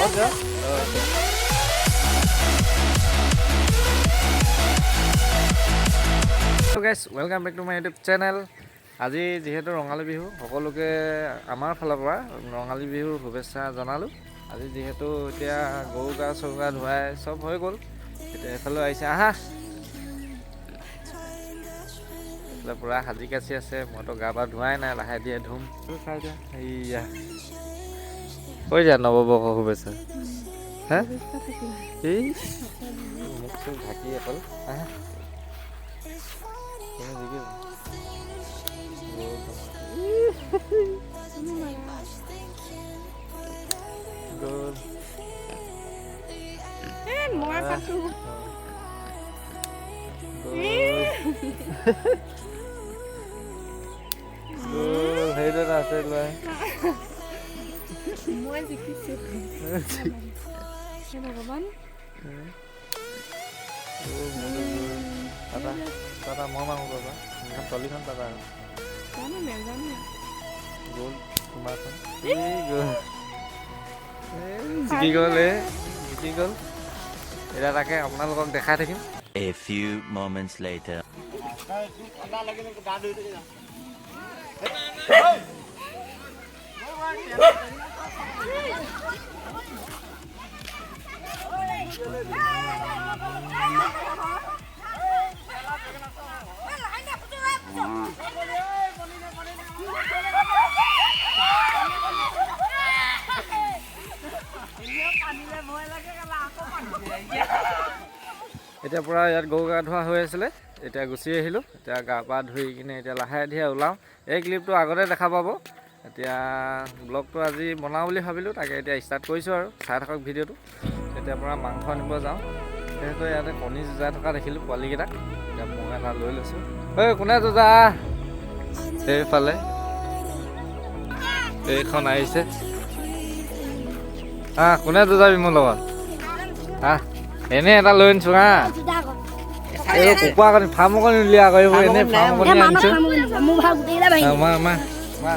যোৱা guys welcome back to my YouTube channel আজি যিহেতু ৰঙালী বিহু সকলোকে আমাৰ ফালৰ পৰা ৰঙালী বিহুৰ শুভেচ্ছা জনালোঁ। আজি যিহেতু এতিয়া গৰু গা চৰু গা ধুৱাই চব হৈ গ'ল এতিয়া এইফালেও আহিছে। আহা! এইফালে পূৰা সাজি কাচি আছে মইতো গা পা ধোৱাই নাই লাহে ধীৰে ধুম দিয়া। এইয়া কৈ দিয়া নৱবৰ্ষৰ শুভেচ্ছা হে এই মোক চোন ঢাকি অকল জিকিব গ'ল মই কাটো গ'ল লয় মই জিকিছো হে ভগৱান দাদা দাদা মই মাৰোঁ বাবা এখন টলিখন দাদা জানো নাজানো গ'ল তোমাৰখন জিকি গ'ল এই জিকি গ'ল এতিয়া তাকে আপোনালোকক দেখাই থাকিম A few moments later. এতিয়া পূৰা ইয়াত গৰু গা ধোৱা হৈ আছিলে। এতিয়া গুচি আহিলোঁ। এতিয়া গা পা ধুই কিনে এতিয়া লাহে ধীৰে ওলাওঁ। এই ক্লিপটো আগতে দেখা পাব। এতিয়া ব্লগটো আজি বনাওঁ বুলি ভাবিলোঁ তাকে এতিয়া ষ্টাৰ্ট কৰিছোঁ আৰু চাই থাকক ভিডিঅ'টো। এতিয়া পৰা মাংস আনিব যাওঁ। যিহেতু ইয়াতে কণী যুঁজাই থকা দেখিলোঁ পোৱালিকেইটাক। এতিয়া মই এটা লৈ লৈছোঁ। ঐ কোনে যুঁজা? সেইফালে। এইখন আহিছে। আহ কোনে যুঁজাবি মোৰ লগত? আহ এনেই এটা লৈ আনিছোঁ হা এই কুকুৰা কণী ফাৰ্মৰ কণী উলিয়া আকৌ এইবোৰ এনেই ফাৰ্মৰ কণী আনিছোঁ। মা মা মা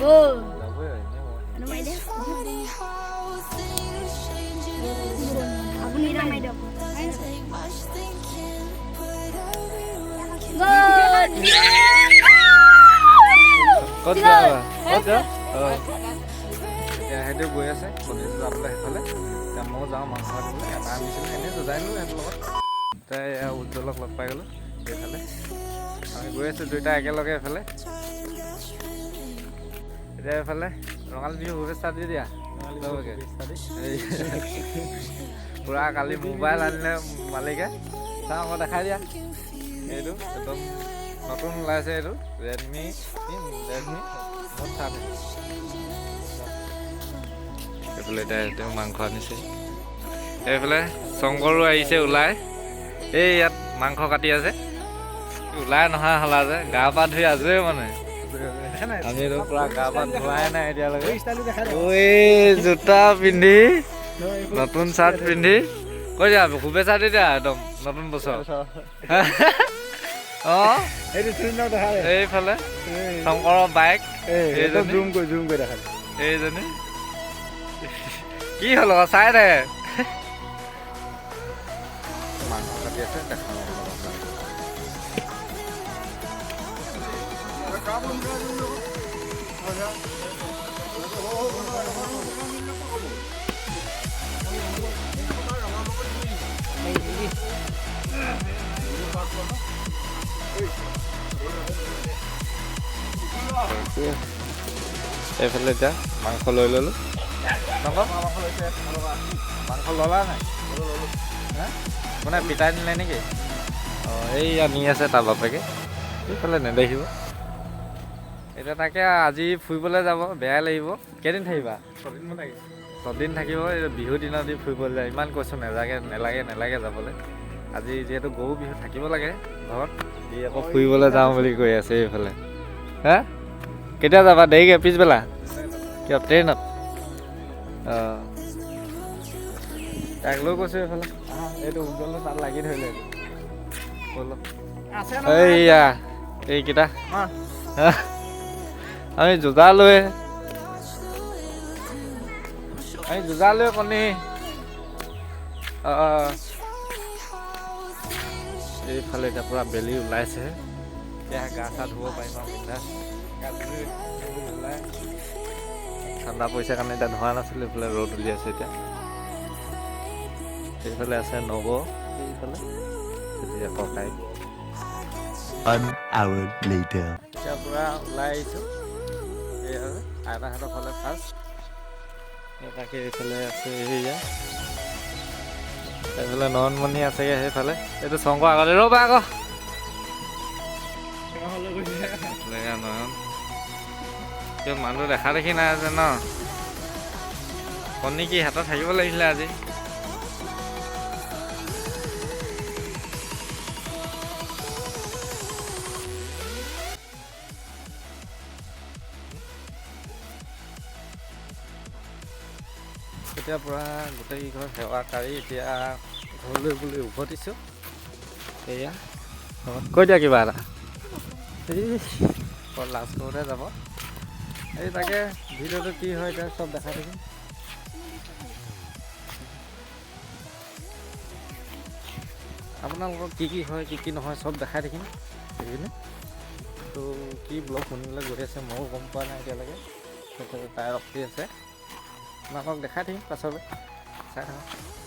গ'ল যাবই আৰু, এনেই মই- মাৰি দে আপুনি এটা মাৰি দিয়ক ক'ত যোৱা ক'ত যোৱা অঁ এতিয়া সেইটো গৈ আছে কণী যাবলৈ সেইফালে এতিয়া ময়ো যাওঁ মাংস আনিবলৈ এটা আনিছিলোঁ এনেই যুঁজাই নিলোঁ সিহঁতৰ লগত এতিয়া এয়া উজ্জ্বলক লগ পাই গ'লোঁ সেইফালে আমি গৈ আছোঁ দুয়োটা একেলগে এইফালে এতিয়া এইফালে ৰঙালী বিহু শুভেচ্ছা দি দিয়া। চবকে। পূৰা কালি মোবাইল আনিলে মালিকে। চাওঁ আকৌ দেখাই দিয়া। এইটো একদম নতুন ওলাইছে এইটো। ৰেডমি ৰেডমি নোট থাৰ্টি এইফালে এতিয়া তেওঁ মাংস আনিছে। এইফালে শংকৰো আহিছে ওলাই। এই ইয়াত মাংস কাটি আছে। ওলাই নহা হ'লা যে গা পা ধুই আজৰি মানে। আমিতো পূৰা গা পা ধোৱাই নাই এতিয়ালৈকে। ঐ জোতা পিন্ধি নতুন চাৰ্ট পিন্ধি। কৈ দিয়া শুভেচ্ছা দি দিয়া একদম নতুন বছৰ। অঁ? এইফালে শংকৰৰ বাইক জুম কৰি জুম কৰি দেখা এইজনী। কি হ'ল চাই দে। কাটি আছে দেখাওঁ এইফালে এতিয়া মাংস লৈ ল'লোঁ। মাংস? ল'লা নাই? মানে পিতাই নিলে নেকি? অঁ, এইয়া নি আছে তাৰ বাপেকে। সেইফালে নেদেখিব। এতিয়া তাকে আজি ফুৰিবলৈ যাব বেয়াই লাগিব। কেইদিন থাকিবা? ছদিন থাকিব বিহুৰ দিনত দি ফুৰিবলৈ যায়। ইমান কৈছোঁ নেলাগে নেলাগে নেলাগে যাবলৈ। আজি যিহেতু গৰু বিহু থাকিব লাগে ঘৰত সি আকৌ ফুৰিবলৈ যাওঁ বুলি কৈ আছে এইফালে। হা? কেতিয়া যাবা? দেৰিকৈ পিছবেলা? কিয় ট্ৰেইনত? অঁ। তাক লৈ কৈছোঁ এইফালে। এইটো উজ্জ্বল তাত লাগি ধৰিলে। এইয়া এইকেইটা। হা? আমি জোতা লৈ আমি যুঁজালৈ কণী। অঁ এইফালে এতিয়া পূৰা বেলি ওলাইছে। এতিয়া গা চা ধুব পাৰিম আৰু ঠাণ্ডা পৰিছে কাৰণে এতিয়া ধোৱা নাছিলোঁ এইফালে ৰ'দ উলিয়াইছে এতিয়া। এইফালে আছে নগ এইফালে। এতিয়া ককাই One hour later. এতিয়া পূৰা ওলাই আহিছোঁ। এয়া আইতাহঁতৰ ফালে ফাৰ্ষ্ট তাকে এইফালে আছে এয়া এইফালে নয়নমণি আছেগৈ সেইফালে। এইটো শংকৰ আগতে। ৰ'বা আকৌ। মানুহটো দেখা দেখি নাই আছে ন? কণী কি হাতত থাকিব লাগিছিলে আজি? এতিয়া পূৰা গোটেইকেইঘৰ সেৱা কাঢ়ি এতিয়া ঘৰলৈ বুলি উভতিছোঁ এয়া কৈ দিয়া কিবা এটা। এই লাষ্ট কৰোঁতে যাব। এই, তাকে, ভিডিঅ'টো কি হয় এতিয়া চব দেখাই থাকিম আপোনালোকৰ কি কি হয়, কি কি নহয় চব দেখাই থাকিম সেইখিনি তো, কি ব্লগ শুনিবলৈ গৈ আছে ময়ো গম পোৱা নাই এতিয়ালৈকে। তাই ৰখি আছে। আপোনালোকক দেখাই থাকিম পাছলৈ চাই থাকক